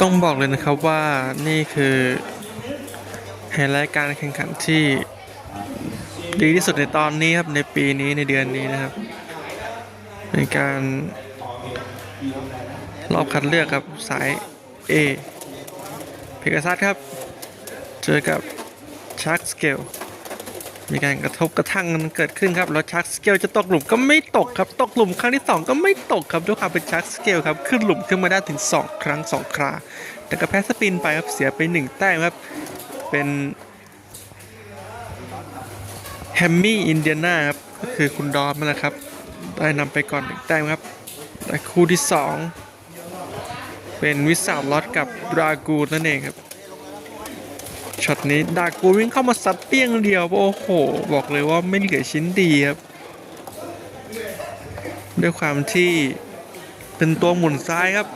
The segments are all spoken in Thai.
ต้องบอกเลยนะครับว่านี่คือไฮไลท์การแข่งขันที่ดีที่สุดในตอนนี้ครับในปีนี้ในเดือนนี้นะครับเป็นการรอบคัดเลือกครับสาย A เพกาซัสครับ เจอกับชักสเกล มีการกระทบกระทั่งกันเกิดขึ้นครับแล้วชักสเกลจะตกหลุมก็ไม่ตกครับตกหลุมครั้งที่ 2 ก็ไม่ตกครับด้วยความเป็นชักสเกลครับขึ้นหลุมขึ้นมาได้ถึง 2 ครั้ง 2 ครา แต่ก็แพ้สปินไปครับเสียไป 1 แต้มครับเป็นแฮมมี่อินเดียนาครับก็คือคุณดอมนั่นแหละครับ ได้นำไปก่อน1แต้มครับและคู่ที่ 2 เป็นวิสาลอตกับดรากูนั่นเองครับ ช็อตนี้ดากูวิ่งเข้ามาซัดเปี้ยงเดียว โอ้โห บอกเลยว่าไม่เหลือชิ้นดีครับ ด้วยความที่เป็นตัวหมุนซ้ายครับ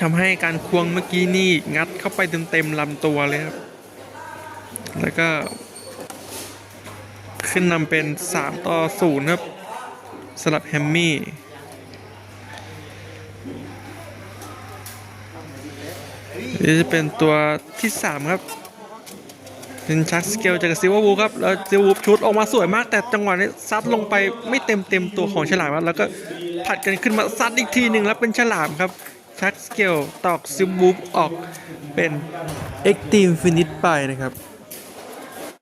ทำให้การควงเมื่อกี้นี่งัดเข้าไปเต็มๆลำตัวเลยครับ แล้วก็ ขึ้นนำเป็น 3 ต่อ 0 ครับสำหรับแฮมมี่นี่จะเป็นตัวที่ 3 ครับ เป็นชักสเกลจากซิลเวอร์วูครับแล้วซิลเวอร์วูชุดออกมาสวยมาก แต่จังหวะนี้ซัดลงไปไม่เต็มเต็มตัวของฉลามแล้วก็ผัดกันขึ้นมาซัดอีกทีหนึ่งแล้วเป็นฉลามครับชักสเกลตอกซิลเวอร์วูออกเป็นเอ็กตีมฟินิชไปนะครับ